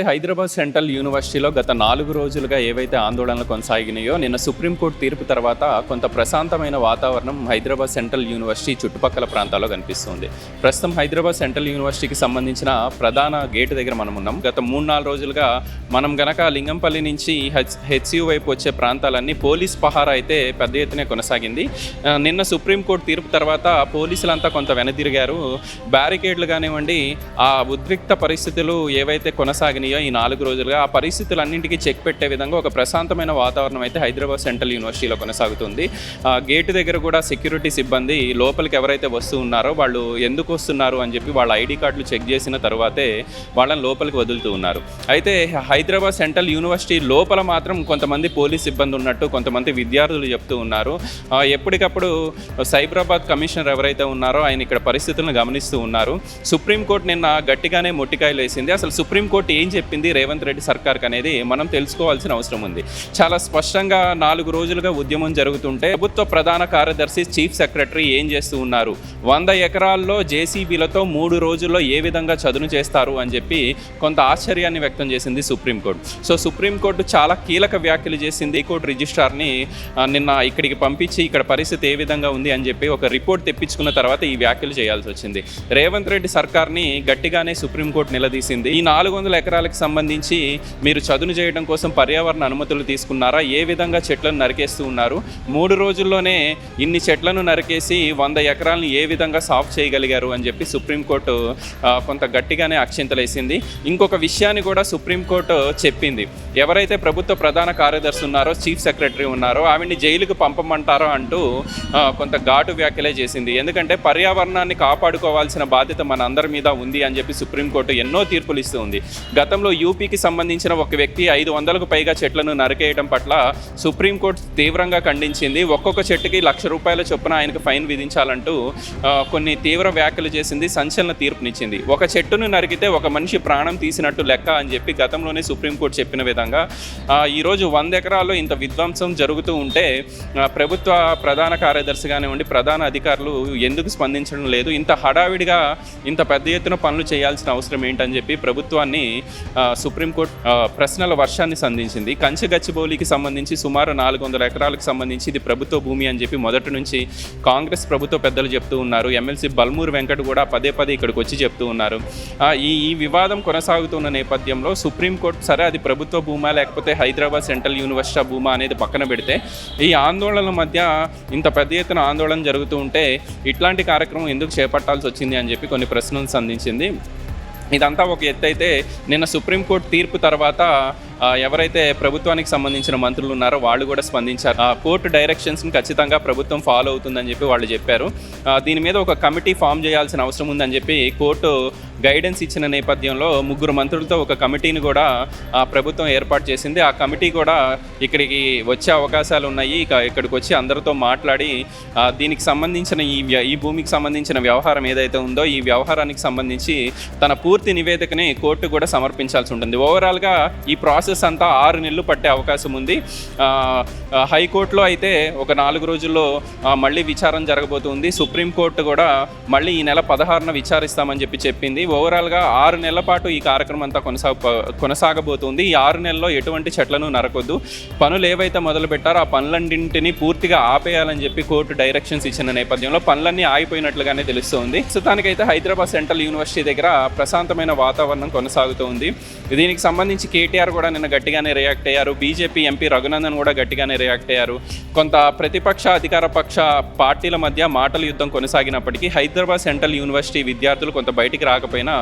నమస్తే హైదరాబాద్ సెంట్రల్ యూనివర్సిటీలో గత నాలుగు రోజులుగా ఏవైతే ఆందోళనలు కొనసాగినాయో నిన్న సుప్రీంకోర్టు తీర్పు తర్వాత కొంత ప్రశాంతమైన వాతావరణం హైదరాబాద్ సెంట్రల్ యూనివర్సిటీ చుట్టుపక్కల ప్రాంతాల్లో కనిపిస్తుంది. ప్రస్తుతం హైదరాబాద్ సెంట్రల్ యూనివర్సిటీకి సంబంధించిన ప్రధాన గేటు దగ్గర మనం ఉన్నాం. గత మూడు నాలుగు రోజులుగా మనం గనక లింగంపల్లి నుంచి హెచ్ హెచ్యు వైపు వచ్చే ప్రాంతాలన్నీ పోలీస్ పహారా అయితే పెద్ద ఎత్తున కొనసాగింది. నిన్న సుప్రీంకోర్టు తీర్పు తర్వాత పోలీసులంతా కొంత వెనదిరిగారు. బ్యారికేడ్లు కానివ్వండి ఆ ఉద్రిక్త పరిస్థితులు ఏవైతే కొనసాగినాయో ఈ నాలుగు రోజులుగా ఆ పరిస్థితులన్నింటికీ చెక్ పెట్టే విధంగా ఒక ప్రశాంతమైన వాతావరణం అయితే హైదరాబాద్ సెంట్రల్ యూనివర్సిటీలో కొనసాగుతుంది. ఆ గేటు దగ్గర కూడా సెక్యూరిటీ సిబ్బంది లోపలికి ఎవరైతే వస్తూ ఉన్నారో వాళ్ళు ఎందుకు వస్తున్నారు అని చెప్పి వాళ్ళ ఐడి కార్డులు చెక్ చేసిన తర్వాతే వాళ్ళని లోపలికి వదులుతూ ఉన్నారు. అయితే హైదరాబాద్ సెంట్రల్ యూనివర్సిటీ లోపల మాత్రం కొంతమంది పోలీస్ సిబ్బంది ఉన్నట్టు కొంతమంది విద్యార్థులు చెప్తూ ఉన్నారు. ఎప్పటికప్పుడు సైబరాబాద్ కమిషనర్ ఎవరైతే ఉన్నారో ఆయన ఇక్కడ పరిస్థితులను గమనిస్తూ ఉన్నారు. సుప్రీంకోర్టు నిన్న గట్టిగానే మొట్టికాయలు వేసింది. అసలు సుప్రీంకోర్టు ఏం చెప్పింది రేవంత్ రెడ్డి సర్కార్కి అనేది మనం తెలుసుకోవాల్సిన అవసరం ఉంది. చాలా స్పష్టంగా నాలుగు రోజులుగా ఉద్యమం జరుగుతుంటే ప్రభుత్వ ప్రధాన కార్యదర్శి చీఫ్ సెక్రటరీ ఏం చేస్తూ ఉన్నారు? వంద ఎకరాల్లో జేసీబీలతో మూడు రోజుల్లో ఏ విధంగా చదును చేస్తారు అని చెప్పి కొంత ఆశ్చర్యాన్ని వ్యక్తం చేసింది సుప్రీంకోర్టు. సో సుప్రీంకోర్టు చాలా కీలక వ్యాఖ్యలు చేసింది కోర్టు రిజిస్ట్రార్ని నిన్న ఇక్కడికి పంపించి ఇక్కడ పరిస్థితి ఏ విధంగా ఉంది అని చెప్పి ఒక రిపోర్ట్ తెప్పించుకున్న తర్వాత ఈ వ్యాఖ్యలు చేయాల్సి వచ్చింది. రేవంత్ రెడ్డి సర్కార్ని గట్టిగానే సుప్రీంకోర్టు నిలదీసింది. ఈ నాలుగు వందల ఎకరాలకు సంబంధించి మీరు చదును చేయడం కోసం పర్యావరణ అనుమతులు తీసుకున్నారా? ఏ విధంగా చెట్లను నరికేస్తూ ఉన్నారు? మూడు రోజుల్లోనే ఇన్ని చెట్లను నరికేసి వంద ఎకరాలను ఏ విధంగా సాఫ్ చేయగలిగారు అని చెప్పి సుప్రీంకోర్టు కొంత గట్టిగానే అక్షింతలేసింది ఇంకొక విషయాన్ని కూడా సుప్రీంకోర్టు చెప్పింది. ఎవరైతే ప్రభుత్వ ప్రధాన కార్యదర్శి ఉన్నారో చీఫ్ సెక్రటరీ ఉన్నారో ఆవిడ్ని జైలుకు పంపమంటారో అంటూ కొంత ఘాటు వ్యాఖ్యలే చేసింది. ఎందుకంటే పర్యావరణాన్ని కాపాడుకోవాల్సిన బాధ్యత మన అందరి మీద ఉంది అని చెప్పి సుప్రీంకోర్టు ఎన్నో తీర్పులు ఇస్తూ ఉంది. గతంలో యూపీకి సంబంధించిన ఒక వ్యక్తి ఐదు వందలకు పైగా చెట్లను నరికేయడం పట్ల సుప్రీంకోర్టు తీవ్రంగా ఖండించింది. ఒక్కొక్క చెట్టుకి లక్ష రూపాయల చొప్పున ఆయనకు ఫైన్ విధించాలంటూ కొన్ని తీవ్ర వ్యాఖ్యలు చేసింది సంచలన తీర్పునిచ్చింది. ఒక చెట్టును నరికితే ఒక మనిషి ప్రాణం తీసినట్టు లెక్క అని చెప్పి గతంలోనే సుప్రీంకోర్టు చెప్పిన విధంగా ఈరోజు వంద ఎకరాల్లో ఇంత విధ్వంసం జరుగుతూ ఉంటే ప్రభుత్వ ప్రధాన కార్యదర్శి కానివ్వండి ప్రధాన అధికారులు ఎందుకు స్పందించడం లేదు? ఇంత హడావిడిగా ఇంత పెద్ద ఎత్తున పనులు చేయాల్సిన అవసరం ఏంటని చెప్పి ప్రభుత్వాన్ని సుప్రీంకోర్టు ప్రశ్నల వర్షాన్ని సంధించింది. కంచె గచ్చిబౌలికి సంబంధించి సుమారు నాలుగు వందల ఎకరాలకు సంబంధించి ఇది ప్రభుత్వ భూమి అని చెప్పి మొదటి నుంచి కాంగ్రెస్ ప్రభుత్వ పెద్దలు చెప్తూ ఉన్నారు. ఎమ్మెల్సీ బల్మూరు వెంకట్ కూడా పదే పదే ఇక్కడికి వచ్చి చెప్తూ ఉన్నారు. ఈ ఈ వివాదం కొనసాగుతున్న నేపథ్యంలో సుప్రీంకోర్టు సరే అది ప్రభుత్వ భూమా లేకపోతే హైదరాబాద్ సెంట్రల్ యూనివర్సిటీ భూమా అనేది పక్కన పెడితే ఈ ఆందోళనల మధ్య ఇంత పెద్ద ఎత్తున ఆందోళన జరుగుతూ ఉంటే ఇట్లాంటి కార్యక్రమం ఎందుకు చేపట్టాల్సి వచ్చింది అని చెప్పి కొన్ని ప్రశ్నలు సంధించింది. ఇదంతా ఒక ఎత్తు అయితే నిన్న సుప్రీంకోర్టు తీర్పు తర్వాత ఎవరైతే ప్రభుత్వానికి సంబంధించిన మంత్రులు ఉన్నారో వాళ్ళు కూడా స్పందించారు. ఆ, కోర్టు డైరెక్షన్స్ని ఖచ్చితంగా ప్రభుత్వం ఫాలో అవుతుందని చెప్పి వాళ్ళు చెప్పారు. దీని మీద ఒక కమిటీ ఫామ్ చేయాల్సిన అవసరం ఉందని చెప్పి కోర్టు గైడెన్స్ ఇచ్చిన నేపథ్యంలో ముగ్గురు మంత్రులతో ఒక కమిటీని కూడా ఆ, ప్రభుత్వం ఏర్పాటు చేసింది. ఆ కమిటీ కూడా ఇక్కడికి వచ్చే అవకాశాలు ఉన్నాయి. ఇక ఇక్కడికి వచ్చి అందరితో మాట్లాడి దీనికి సంబంధించిన ఈ వ్య- ఈ భూమికి సంబంధించిన వ్యవహారం ఏదైతే ఉందో ఈ వ్యవహారానికి సంబంధించి తన పూర్తి నివేదికని కోర్టు కూడా సమర్పించాల్సి ఉంటుంది. ఓవరాల్గా ఈ ప్రాసెస్ అంతా ఆరు నెలలు పట్టే అవకాశం ఉంది. హైకోర్టులో అయితే ఒక నాలుగు రోజుల్లో మళ్ళీ విచారణ జరగబోతుంది. సుప్రీంకోర్టు కూడా మళ్ళీ ఈ నెల పదహారున విచారిస్తామని చెప్పి చెప్పింది. ఓవరాల్గా ఆరు నెలల పాటు ఈ కార్యక్రమం అంతా కొనసాగ కొనసాగబోతుంది. ఈ ఆరు నెలల్లో ఎటువంటి చెట్లను నరకొద్దు. పనులు ఏవైతే మొదలు పెట్టారో ఆ పనులన్నింటినీ పూర్తిగా ఆపేయాలని చెప్పి కోర్టు డైరెక్షన్స్ ఇచ్చిన నేపథ్యంలో పనులన్నీ ఆగిపోయినట్లుగానే తెలుస్తోంది. ప్రస్తుతానికైతే హైదరాబాద్ సెంట్రల్ యూనివర్సిటీ దగ్గర ప్రశాంతమైన వాతావరణం కొనసాగుతోంది. దీనికి సంబంధించి కేటీఆర్ కూడా నిన్న గట్టిగానే రియాక్ట్ అయ్యారు. బీజేపీ ఎంపీ రఘునందన్ కూడా గట్టిగానే రియాక్ట్ అయ్యారు. కొంత ప్రతిపక్ష అధికార పక్ష పార్టీల మధ్య మాటల యుద్ధం కొనసాగినప్పటికీ హైదరాబాద్ సెంట్రల్ యూనివర్సిటీ విద్యార్థులు కొంత బయటికి రాకపోయినా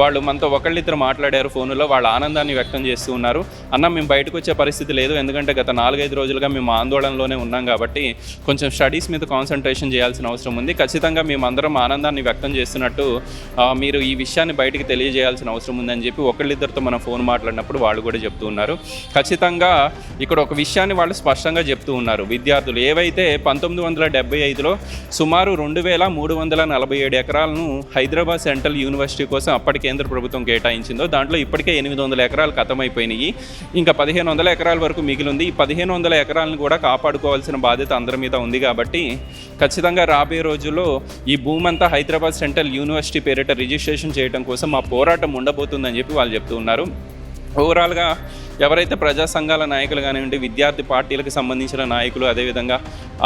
వాళ్ళు మనతో ఒకళ్ళిద్దరు మాట్లాడారు ఫోన్లో. వాళ్ళ ఆనందాన్ని వ్యక్తం చేస్తూ ఉన్నారు. అన్న మేము బయటకు వచ్చే పరిస్థితి లేదు. ఎందుకంటే గత నాలుగైదు రోజులుగా మేము ఆందోళనలోనే ఉన్నాం కాబట్టి కొంచెం స్టడీస్ మీద కాన్సన్ట్రేషన్ చేయాల్సిన అవసరం ఉంది. ఖచ్చితంగా మేము అందరం ఆనందాన్ని వ్యక్తం చేస్తున్నట్టు మీరు ఈ విషయాన్ని బయటికి తెలియజేయాల్సిన అవసరం ఉందని చెప్పి ఒకళ్ళిద్దరితో మనం ఫోన్ మాట్లాడినప్పుడు వాళ్ళు కూడా చెప్తారు చెప్తూ ఉన్నారు. ఖచ్చితంగా ఇక్కడ ఒక విషయాన్ని వాళ్ళు స్పష్టంగా చెప్తూ ఉన్నారు. విద్యార్థులు ఏవైతే పంతొమ్మిది వందల డెబ్బై ఐదులో సుమారు రెండు వేల మూడు వందల నలభై ఏడు ఎకరాలను హైదరాబాద్ సెంట్రల్ యూనివర్సిటీ కోసం అప్పటి కేంద్ర ప్రభుత్వం కేటాయించిందో దాంట్లో ఇప్పటికే ఎనిమిది వందల ఎకరాలు ఖతమైపోయినాయి ఇంకా పదిహేను వందల ఎకరాల వరకు మిగిలింది. ఈ పదిహేను వందల ఎకరాలను కూడా కాపాడుకోవాల్సిన బాధ్యత అందరి మీద ఉంది కాబట్టి ఖచ్చితంగా రాబోయే రోజుల్లో ఈ భూమంతా హైదరాబాద్ సెంట్రల్ యూనివర్సిటీ పేరిట రిజిస్ట్రేషన్ చేయడం కోసం మా పోరాటం ఉండబోతుందని చెప్పి వాళ్ళు చెప్తూ ఉన్నారు. ఓవరాల్గా ఎవరైతే ప్రజా సంఘాల నాయకులు కానివ్వండి విద్యార్థి పార్టీలకు సంబంధించిన నాయకులు అదేవిధంగా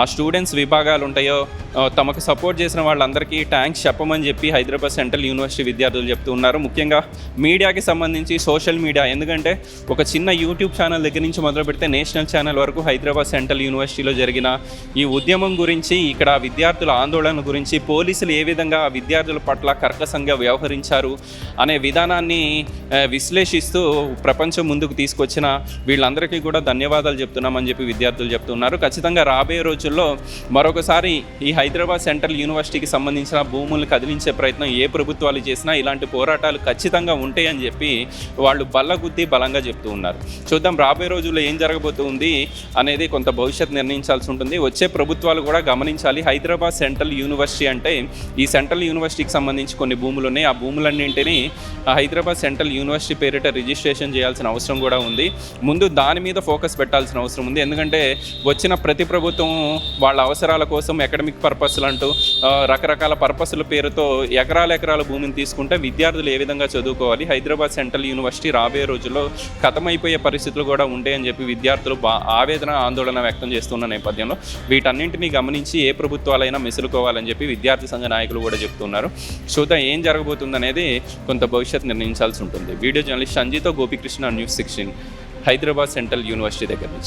ఆ స్టూడెంట్స్ విభాగాలు ఉంటాయో తమకు సపోర్ట్ చేసిన వాళ్ళందరికీ ట్యాంక్స్ చెప్పమని చెప్పి హైదరాబాద్ సెంట్రల్ యూనివర్సిటీ విద్యార్థులు చెప్తూ ఉన్నారు. ముఖ్యంగా మీడియాకి సంబంధించి సోషల్ మీడియా. ఎందుకంటే ఒక చిన్న యూట్యూబ్ ఛానల్ దగ్గర నుంచి మొదలు పెడితే నేషనల్ ఛానల్ వరకు హైదరాబాద్ సెంట్రల్ యూనివర్సిటీలో జరిగిన ఈ ఉద్యమం గురించి ఇక్కడ విద్యార్థుల ఆందోళన గురించి పోలీసులు ఏ విధంగా విద్యార్థుల పట్ల కర్కసంగా వ్యవహరించారు అనే విధానాన్ని విశ్లేషిస్తూ ప్రపంచం ముందుకు వచ్చిన వీళ్ళందరికీ కూడా ధన్యవాదాలు చెప్తున్నామని చెప్పి విద్యార్థులు చెప్తున్నారు. ఖచ్చితంగా రాబోయే రోజుల్లో మరొకసారి ఈ హైదరాబాద్ సెంట్రల్ యూనివర్సిటీకి సంబంధించిన భూములు కదిలించే ప్రయత్నం ఏ ప్రభుత్వాలు చేసినా ఇలాంటి పోరాటాలు ఖచ్చితంగా ఉంటాయని చెప్పి వాళ్ళు బల్లగుద్ది బలంగా చెప్తూ ఉన్నారు. చూద్దాం రాబోయే రోజుల్లో ఏం జరగబోతుంది అనేది కొంత భవిష్యత్ నిర్ణయించాల్సి ఉంటుంది. వచ్చే ప్రభుత్వాలు కూడా గమనించాలి. హైదరాబాద్ సెంట్రల్ యూనివర్సిటీ అంటే ఈ సెంట్రల్ యూనివర్సిటీకి సంబంధించి కొన్ని భూములు ఉన్నాయి. ఆ భూములన్నింటినీ హైదరాబాద్ సెంట్రల్ యూనివర్సిటీ పేరిట రిజిస్ట్రేషన్ చేయాల్సిన అవసరం కూడా ఉంది. ముందు దాని మీద ఫోకస్ పెట్టాల్సిన అవసరం ఉంది. ఎందుకంటే వచ్చిన ప్రతి ప్రభుత్వం వాళ్ళ అవసరాల కోసం అకాడమిక్ పర్పస్లు అంటూ రకరకాల పర్పస్ల పేరుతో ఎకరాల ఎకరాల భూమిని తీసుకుంటే విద్యార్థులు ఏ విధంగా చదువుకోవాలి? హైదరాబాద్ సెంట్రల్ యూనివర్సిటీ రాబోయే రోజుల్లో ఖతమైపోయే పరిస్థితులు కూడా ఉంటాయని చెప్పి విద్యార్థులు బా ఆవేదన ఆందోళన వ్యక్తం చేస్తున్న నేపథ్యంలో వీటన్నింటినీ గమనించి ఏ ప్రభుత్వాలైనా మెసులుకోవాలని చెప్పి విద్యార్థి సంఘ నాయకులు కూడా చెప్తున్నారు. చూద్దాం ఏం జరగబోతుంది అనేది కొంత భవిష్యత్ నిర్ణయించాల్సి ఉంటుంది. Video journalist సంజీతో Gopikrishna news sixteen. Hyderabad central university దగ్గర నుంచి.